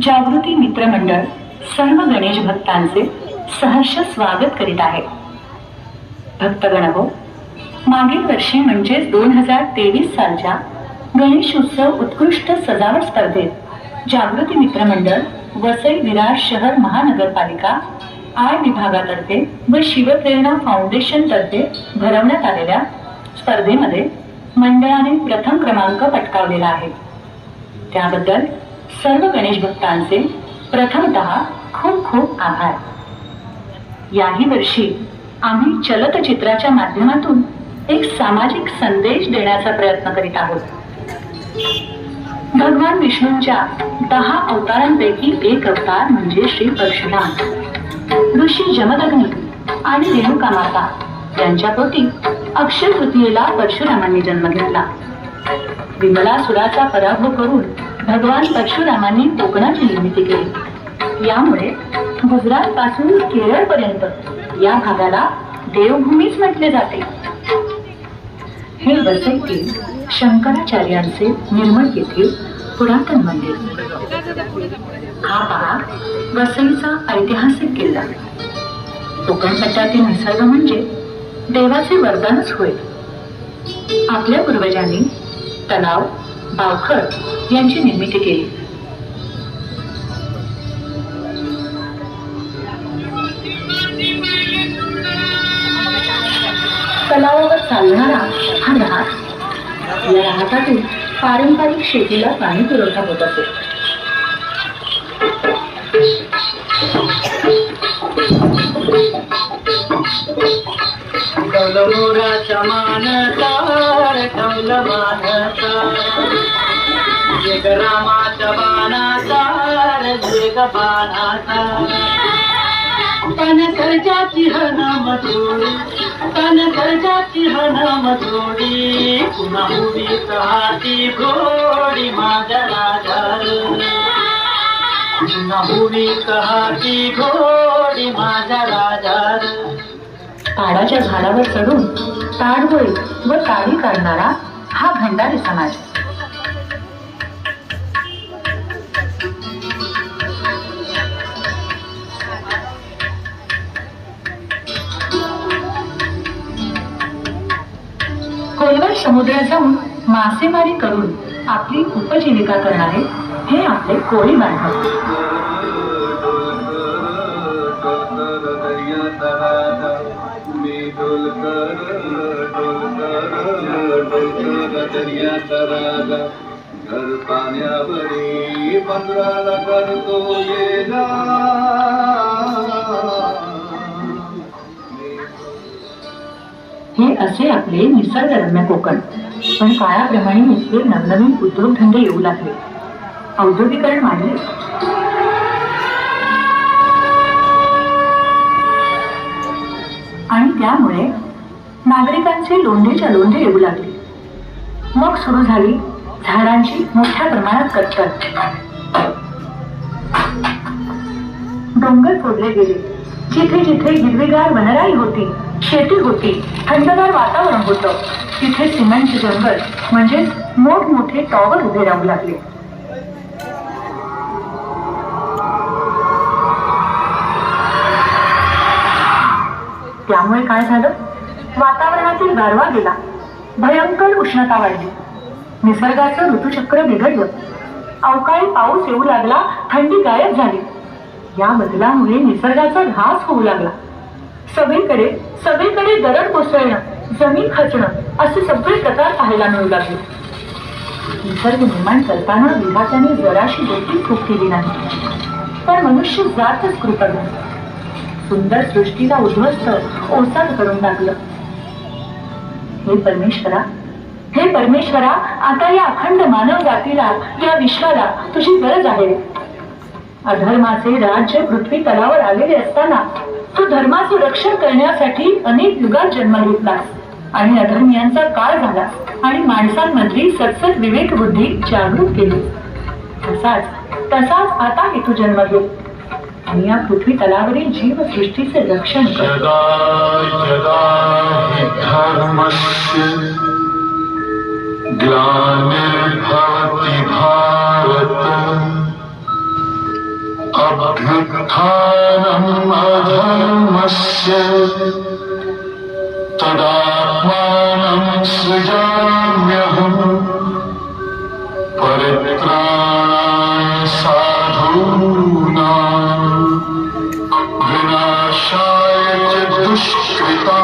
जागृती मित्रमंडळ सर्व गणेश भक्तांचे सहर्ष स्वागत करीत आहे. भक्तगण हो मागील वर्षी म्हणजेच दोन हजार तेवीस सालच्या गणेश उत्सव उत्कृष्ट सजावट स्पर्धेत जागृती मित्रमंडळ वसई विरार शहर महानगरपालिका आय विभागातर्फे व शिवप्रेरणा फाउंडेशन तर्फे भरवण्यात आलेल्या स्पर्धेमध्ये मंडळाने प्रथम क्रमांक पटकावलेला आहे. त्याबद्दल सर्व गणेश भक्तांचे प्रथमत खूप खूप आभार. याही वर्षी आम्ही चलतचित्राच्या माध्यमातून एक सामाजिक संदेश देण्याचा प्रयत्न करीत आहोत. भगवान विष्णूंच्या दहा अवतारांपैकी एक अवतार म्हणजे श्री परशुराम ऋषी जमदग्नी आणि रेणुका माता यांच्या पोटी अक्षय तृतीयेला परशुरामांनी जन्म घेतला. विमलासुराचा पराभव करून भगवान परशुरामांनी कोकणाची निर्मिती केली. यामुळे गुजरात पासून केरळ पर्यंत या भागाला देवभूमीच म्हटले जाते. हे वसईतील शंकराचार्यांचे निर्मळ येथील पुरातन मंदिर. हा पहा वसईचा ऐतिहासिक किल्ला. कोकण पट्ट्यातील निसर्ग म्हणजे देवाचे वरदानच होय. आपल्या पूर्वजांनी तलाव पावखर यांची निर्मिती केली. तलावावर चालणारा हा राहत या रहाटातून पारंपरिक शेतीला पाणी पुरवठा होत असे. कौलमोराचा मानतार कौलमानता जग रामाचा बाणाचार जग बाणाचा. तन सर्जाची हनम जोडी तन सर्जाची हनम जोडी पुन्हा उभी हाती घोडी माझ्या राजार पुन्हा उभी हाती घोडी माझ्या राजार ताडाच्या झाडावर चढून ताडगोळी व ताडी काढणारा हा भंडारी समाज खोलवर समुद्रात जाऊन मासेमारी करून आपली उपजीविका करणारे हे आपले कोळी बांधव घर पाण्यावरी पंधराला करतो येला हे असे आपले निसर्गरम्य कोकण. पण काळाप्रमाणे इथले नवनवीन उद्योगधंदे येऊ लागले. औद्योगिकरण वाढले. आणि त्यामुळे नागरिकांचे लोंढेच्या लोंढे येऊ लागले. मग सुरू झाली झाडांची मोठ्या प्रमाणात कत्तल डोंगर फोडले गेले. जिथे जिथे हिरवीगार वनराई होती शेती होती थंडगार वातावरण होतं तिथे सिमेंटचे जंगल म्हणजे मोठमोठे टॉवर उभे राहू लागले. त्यामुळे काय झालं? वातावरणातील गारवा गेला. भयंकर उष्णता वाढली. निसर्गाचं ऋतुचक्र बिघडलं. अवकाळी पाऊस येऊ लागला थंडी गायब झाली. या बदलामुळे निसर्गाचा ऱ्हास होऊ लागला. सगळीकडे सगळीकडे दरड कोसळणं जमीन खचणं असे सगळे प्रकार पाहायला मिळू लागले. निसर्ग निर्माण करताना विधात्याने जराशी देखील चूक केली नाही. पण मनुष्य जातच कृतज्ञ. सुंदर सृष्टीला उद्ध्वस्त ओसाड करून टाकलं. हे परमेश्वरा हे परमेश्वरा आता या अखंड मानव जातीला या विश्वाला तुझी गरज आहे. अधर्माचे राज्य पृथ्वी तलावर आलेले असताना तू धर्माचे रक्षण करण्यासाठी अनेक युगात जन्म घेतलास आणि अधर्मियांचा काळ झाला आणि माणसांमधली सतसत विवेक बुद्धी जागृत केली. तसाच तसाच आता हे तू जन्म घेत या पृथ्वी तलावरील जीव सृष्टीचे रक्षण धर्मस्य। ग्लानिर्भवति भारत। तदा दुष्कृता